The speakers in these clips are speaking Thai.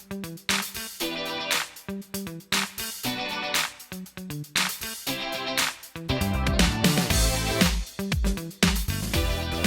สวั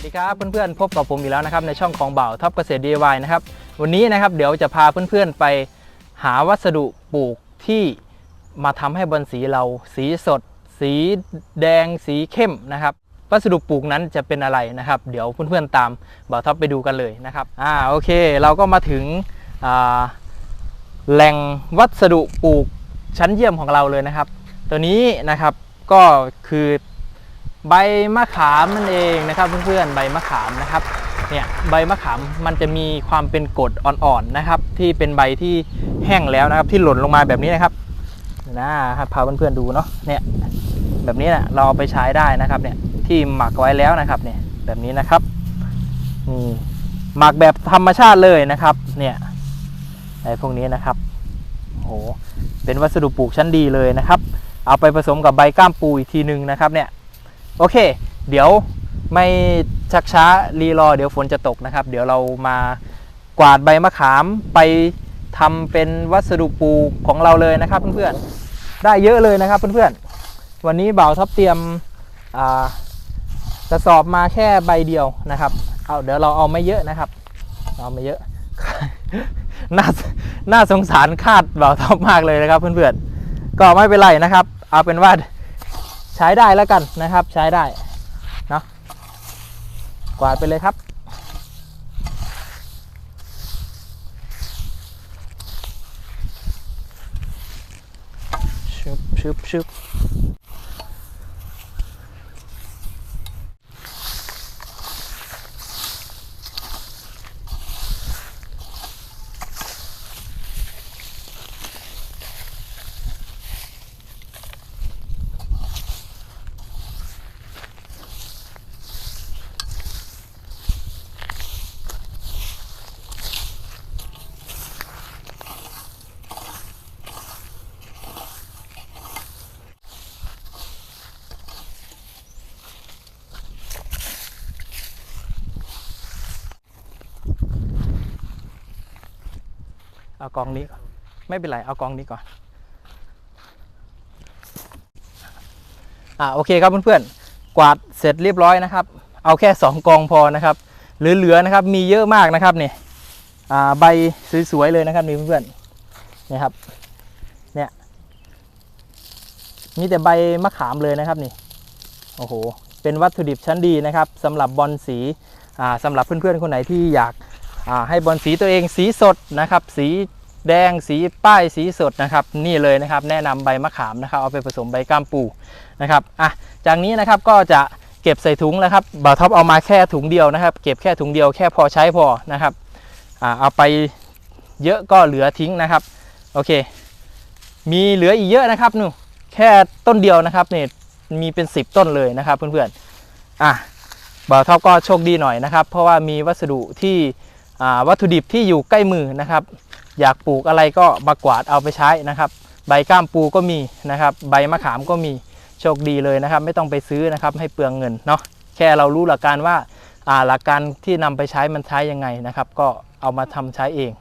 สดีครับเพื่อนๆพบกับผมอีกแล้วนะครับในช่องของเบ่าวท็อปเกษตร DIY นะครับวันนี้นะครับเดี๋ยวจะพาเพื่อนๆไปหาวัสดุปลูกที่มาทำให้บอนสีเราสีสด สีแดง สีเข้มนะครับวัสดุปลูกนั้นจะเป็นอะไรนะครับ เดี๋ยวเพื่อนๆตามบ่าวท็อปไปดูกันเลยนะครับอ่าโอเค เราก็มาถึง แหล่งวัสดุปลูกชั้นเยี่ยมของเราเลยนะครับ ตัวนี้นะครับก็คือใบมะขามนั่นเองนะครับ เพื่อนๆใบมะขามนะครับเนี่ยใบมะขามมันจะมีความเป็นกรดอ่อนๆนะครับ ที่เป็นใบที่แห้งแล้วนะครับ ที่หล่นลงมาแบบนี้นะครับนะครับพาเพื่อนๆดูเนาะเนี่ยแบบนี้นะเราเอาไปใช้ได้นะครับเนี่ยที่หมักไว้แล้วนะครับเนี่ยแบบนี้นะครับนี่หมักแบบธรรมชาติเลยนะครับเนี่ย ไอ้พวกนี้นะครับโอ้โหเป็นวัสดุปลูกชั้นดีเลยนะครับ เอาไปผสมกับใบก้ามปูอีกทีหนึ่งนะครับเนี่ยโอเค เดี๋ยวไม่ชักช้ารีรอเดี๋ยวฝนจะตกนะครับ เดี๋ยวเรามากวาดใบมะขามไปทำเป็นวัสดุปลูกของเราเลยนะครับเพื่อนๆได้เยอะเลยนะครับเพื่อนๆวันนี้บ่าวท็อปเตรียมอ่ากระสอบมาแค่ใบเดียวนะครับ เอาเดี๋ยวเราเอาไม่เยอะนะครับ เอาไม่เยอะ น่าน่าสงสารคาดเบาท็อปมากเลยนะครับ เพื่อนๆก็ไม่เป็นไรนะครับ เอาเป็นว่าใช้ได้แล้วกันนะครับ ใช้ได้เนาะกวาดไปเลยครับชึบชึบชึบ เอากองนี้ไม่เป็นไรเอากองนี้ก่อนอ่าโอเคครับเพื่อนๆกวาดเสร็จเรียบร้อยนะครับ เอาแค่ 2 กองพอนะครับเหลือๆนะครับมีเยอะมากนะครับเนี่ยอ่าใบสวยๆเลยนะครับนี่เพื่อนๆนี่ครับเนี่ยมีแต่ใบมะขามเลยนะครับนี่โอ้โหเป็นวัตถุดิบชั้นดีนะครับสำหรับบอลสีอ่าสำหรับเพื่อนๆคนไหนที่อยาก ให้บอลสีตัวเองสีสดนะครับ สีแดงสีป้ายสีสดนะครับ นี่เลยนะครับ แนะนำใบมะขามนะครับ เอาไปผสมใบก้ามปูนะครับอะจากนี้นะครับก็จะเก็บใส่ถุงแล้วครับบ่าวท็อปเอามาแค่ถุงเดียวนะครับ เก็บแค่ถุงเดียวแค่พอใช้พอนะครับอ่าเอาไปเยอะก็เหลือทิ้งนะครับ โอเค มีเหลืออีกเยอะนะครับนู่แค่ต้นเดียวนะครับเนี่ยมีเป็น 10 ต้นเลยนะครับเพื่อนๆอะบ่าวท็อปก็โชคดีหน่อยนะครับ เพราะว่ามีวัสดุที่ วัตถุดิบที่อยู่ใกล้มือนะครับ อยากปลูกอะไรก็มากวาดเอาไปใช้นะครับ ใบก้ามปูก็มีนะครับ ใบมะขามก็มีโชคดีเลยนะครับ ไม่ต้องไปซื้อนะครับให้เปลืองเงินเนาะแค่เรารู้หลักการว่าหลักการที่นำไปใช้มันใช้ยังไงนะครับ ก็เอามาทำใช้เอง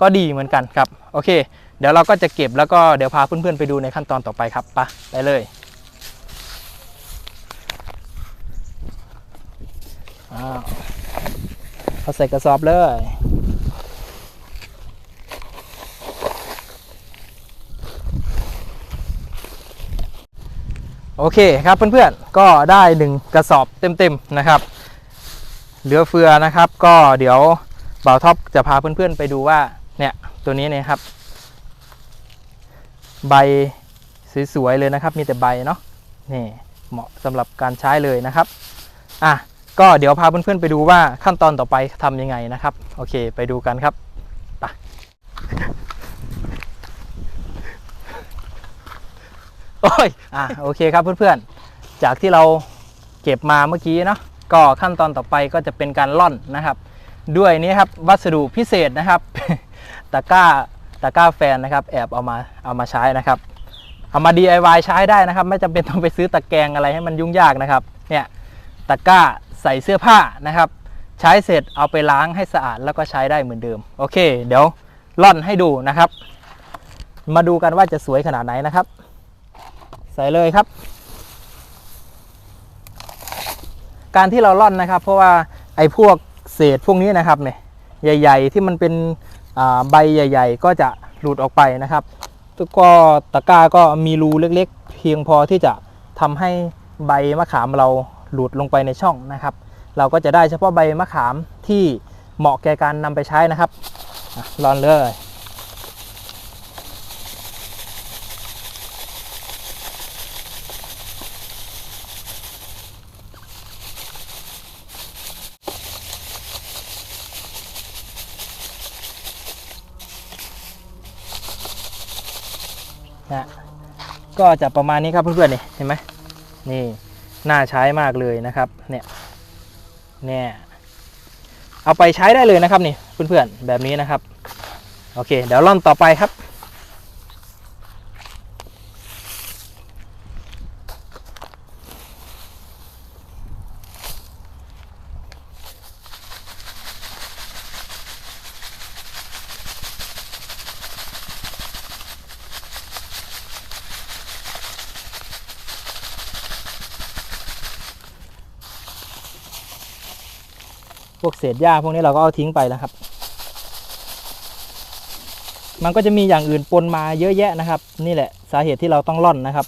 ก็ดีเหมือนกันครับโอเค เดี๋ยวเราก็จะเก็บแล้วก็เดี๋ยวพาเพื่อนๆไปดูในขั้นตอนต่อไปครับไปไปเลยอ้าว เอาใส่กระสอบเลย โอเคครับเพื่อนๆ ก็ได้หนึ่งกระสอบเต็มๆนะครับ เหลือเฟือนะครับ ก็เดี๋ยวบ่าวท็อปจะพาเพื่อนๆไปดูว่าเนี่ยตัวนี้เนี่ยครับ ใบสวยๆเลยนะครับ มีแต่ใบเนาะนี่เหมาะสำหรับการใช้เลยนะครับ อะ ก็เดี๋ยวพาเพื่อนๆไปดูว่าขั้นตอนต่อไปทำยังไงนะครับ โอเคไปดูกันครับไปโอ้ยอะโอเคครับเพื่อนๆ จากที่เราเก็บมาเมื่อกี้เนาะก็ขั้นตอนต่อไปก็จะเป็นการล่อนนะครับ ด้วยนี้ครับวัสดุพิเศษนะครับตะกร้าตะกร้าแฟนนะครับ แอบเอามาเอามาใช้นะครับ เอามา DIY ใช้ได้นะครับ ไม่จำเป็นต้องไปซื้อตะแกรงอะไรให้มันยุ่งยากนะครับเนี่ยตะกร้า ใส่เสื้อผ้านะครับ ใช้เสร็จเอาไปล้างให้สะอาดแล้วก็ใช้ได้เหมือนเดิม โอเค เดี๋ยวล่อนให้ดูนะครับ มาดูกันว่าจะสวยขนาดไหนนะครับ ใส่เลยครับ การที่เราล่อนนะครับ เพราะว่าไอ้พวกเศษพวกนี้นะครับเนี่ยใหญ่ ๆ ที่มันเป็นใบใหญ่ ๆ ก็จะหลุดออกไปนะครับแล้วก็ตะกร้าก็มีรูเล็ก ๆ เพียงพอที่จะทำให้ใบมะขามเรา หลุดลงไปในช่องนะครับ เราก็จะได้เฉพาะใบมะขามที่เหมาะแก่การนำไปใช้นะครับร่อนเลยนะก็จะประมาณนี้ครับเพื่อนๆนี่เห็นไหมนี่ น่าใช้มากเลยนะครับ เนี่ยเนี่ยเอาไปใช้ได้เลยนะครับนี่เพื่อนๆแบบนี้นะครับ โอเค เดี๋ยวล่อนต่อไปครับ วกเศษหญ้าพวกนี้เราก็เอาทิ้งไปแล้วครับ มันก็จะมีอย่างอื่นปนมาเยอะแยะนะครับ นี่แหละสาเหตุที่เราต้องล่อนนะครับ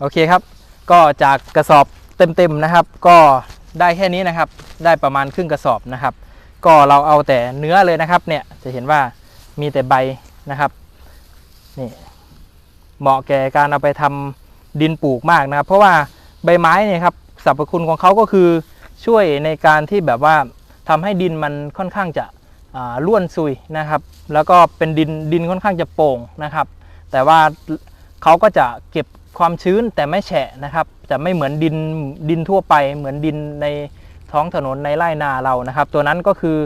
โอเคครับ ก็จากกระสอบเต็มๆนะครับ ก็ได้แค่นี้นะครับ ได้ประมาณครึ่งกระสอบนะครับ ก็เราเอาแต่เนื้อเลยนะครับ เนี่ยจะเห็นว่ามีแต่ใบนะครับนี่เหมาะแก่การเอาไปทำดินปลูกมากนะครับ เพราะว่าใบไม้เนี่ยครับ สรรพคุณของเขาก็คือช่วยในการที่แบบว่าทำให้ดินมันค่อนข้างจะอ่าร่วนซุยนะครับ แล้วก็เป็นดินดินค่อนข้างจะโป่งนะครับ แต่ว่าเขาก็จะเก็บความชื้นแต่ไม่แฉะนะครับ จะไม่เหมือนดินดินทั่วไป เหมือนดินในท้องถนนในไร่นาเรานะครับ ตัวนั้นก็คือ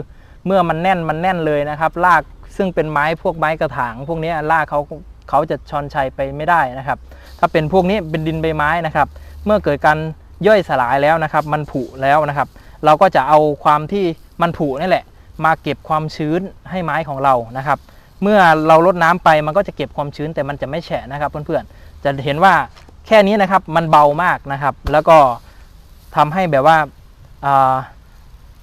เมื่อมันแน่นมันแน่นเลยนะครับรากซึ่งเป็นไม้พวกไม้กระถาง พวกนี้รากเขาเขาจะชอนชัยไปไม่ได้นะครับ ถ้าเป็นพวกนี้เป็นดินใบไม้นะครับ เมื่อเกิดการ ย่อยสลายแล้วนะครับ มันผุแล้วนะครับ เราก็จะเอาความที่มันผุนี่แหละ มาเก็บความชื้นให้ไม้ของเรานะครับ เมื่อเราลดน้ำไปมันก็จะเก็บความชื้นแต่มันจะไม่แฉะนะครับ เพื่อนๆจะเห็นว่าแค่นี้นะครับมันเบามากนะครับ แล้วก็ทำให้แบบว่าอ่า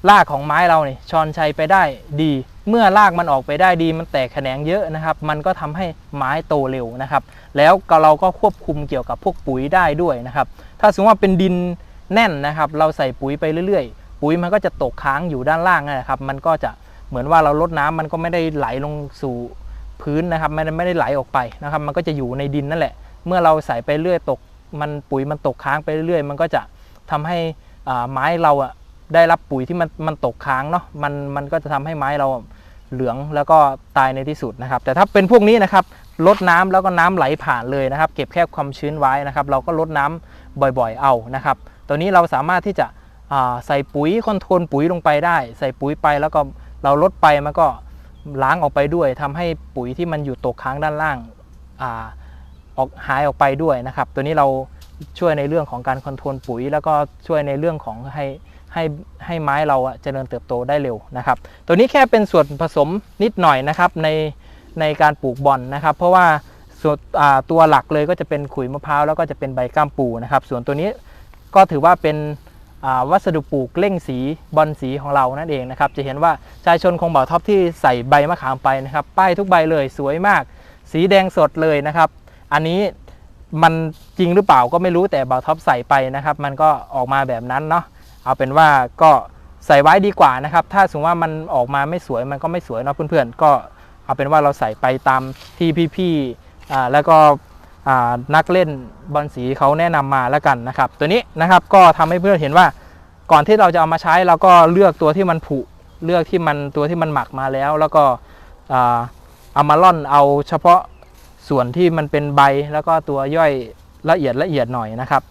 รากของไม้เราเนี่ยชอนชัยไปได้ดี เมื่อรากมันออกไปได้ดี มันแตกแขนงเยอะนะครับ มันก็ทำให้ไม้โตเร็วนะครับ แล้วเราก็ควบคุมเกี่ยวกับพวกปุ๋ยได้ด้วยนะครับ ถ้าสมมติว่าเป็นดินแน่นนะครับ เราใส่ปุ๋ยไปเรื่อยๆ ปุ๋ยมันก็จะตกค้างอยู่ด้านล่างนะครับ มันก็จะเหมือนว่าเราลดน้ำมันก็ไม่ได้ไหลลงสู่พื้นนะครับไม่ได้ไม่ได้ไหลออกไปนะครับ มันก็จะอยู่ในดินนั่นแหละ เมื่อเราใส่ไปเรื่อยตก มันปุ๋ยมันตกค้างไปเรื่อยๆมันก็จะทำให้ไม้เราอะได้รับปุ๋ยที่มันมันตกค้างเนาะมันมันก็จะทำให้ไม้เราเหลืองแล้วก็ตายในที่สุดนะครับ แต่ถ้าเป็นพวกนี้นะครับลดน้ำแล้วก็น้ำไหลผ่านเลยนะครับ เก็บแค่ความชื้นไว้นะครับ เราก็ลดน้ำ บ่อยๆเอานะครับ ตัวนี้เราสามารถที่จะใส่ปุ๋ยคอนโทรลปุ๋ยลงไปได้ ใส่ปุ๋ยไปแล้วก็เราลดไปมันก็ล้างออกไปด้วยทำให้ปุ๋ยที่มันอยู่ตกค้างด้านล่างอ่าออกหายออกไปด้วยนะครับ ตัวนี้เราช่วยในเรื่องของการคอนโทรลปุ๋ย แล้วก็ช่วยในเรื่องของให้ให้ให้ไม้เราเจริญเติบโตได้เร็วนะครับ ตัวนี้แค่เป็นส่วนผสมนิดหน่อยนะครับในในการปลูกบอนนะครับ เพราะว่า ส่วนตัวหลักเลยก็จะเป็นขุยมะพร้าวแล้วก็จะเป็นใบก้ามปูนะครับ ส่วนตัวนี้ก็ถือว่าเป็นวัสดุปลูกเล่งสีบอนสีของเรานั่นเองนะครับจะเห็นว่าชายชนคงบ่าท็อปที่ใส่ใบมะขามไปนะครับ ป้ายทุกใบเลยสวยมาก สีแดงสดเลยนะครับ อันนี้มันจริงหรือเปล่าก็ไม่รู้แต่บ่าท็อปใส่ไปนะครับ มันก็ออกมาแบบนั้นเนาะเอาเป็นว่าก็ใส่ไว้ดีกว่านะครับ ถ้าสมมติว่ามันออกมาไม่สวยมันก็ไม่สวยเนาะเพื่อนๆก็เอาเป็นว่าเราใส่ไปตามที่พี่ๆ อ่าแล้วก็นักเล่นบอลสีเขาแนะนำมาแล้วกันนะครับ ตัวนี้นะครับก็ทำให้เพื่อนเห็นว่าก่อนที่เราจะเอามาใช้เราก็เลือกตัวที่มันผุเลือกที่มันตัวที่มันหมักมาแล้ว แล้วก็เอามาล่อนเอาเฉพาะส่วนที่มันเป็นใบแล้วก็ตัวย่อยละเอียดละเอียดหน่อยนะครับ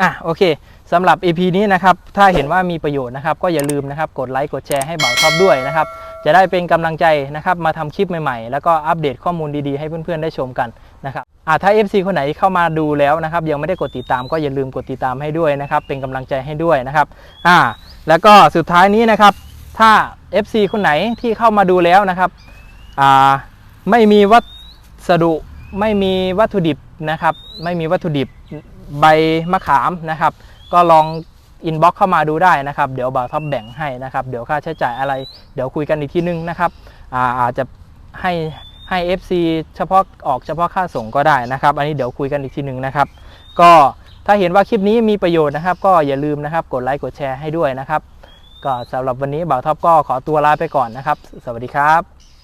อะโอเคสำหรับ EP นี้นะครับถ้าเห็นว่ามีประโยชน์นะครับ ก็อย่าลืมนะครับกดไลค์กดแชร์ให้เบาท็อปด้วยนะครับ จะได้เป็นกำลังใจนะครับมาทำคลิปใหม่ๆ แล้วก็อัปเดตข้อมูลดีๆ ให้เพื่อนๆได้ชมกันนะครับอะถ้า FC คนไหนเข้ามาดูแล้วนะครับยังไม่ได้กดติดตามก็อย่าลืมกดติดตามให้ด้วยนะครับเป็นกำลังใจให้ด้วยนะครับอ่าแล้วก็สุดท้ายนี้นะครับถ้า FC คนไหนที่เข้ามาดูแล้วนะครับอ่าไม่มีวัสดุไม่มีวัตถุดิบนะครับไม่มีวัตถุดิบใบมะขามนะครับ ก็ลอง อินบ็อกเข้ามาดูได้นะครับเดี๋ยวบ่าวท็อปแบ่งให้นะครับเดี๋ยวค่าใช้จ่ายอะไร เดี๋ยวคุยกันอีกทีนึงนะครับอาอาจจะให้ให้ FC เฉพาะออกเฉพาะค่าส่งก็ได้นะครับ อันนี้เดี๋ยวคุยกันอีกทีนึงนะครับ ก็ถ้าเห็นว่าคลิปนี้มีประโยชน์นะครับ ก็อย่าลืมนะครับกดไลค์กดแชร์ให้ด้วยนะครับ ก็สำหรับวันนี้บ่าวท็อปก็ขอตัวลาไปก่อนนะครับ สวัสดีครับ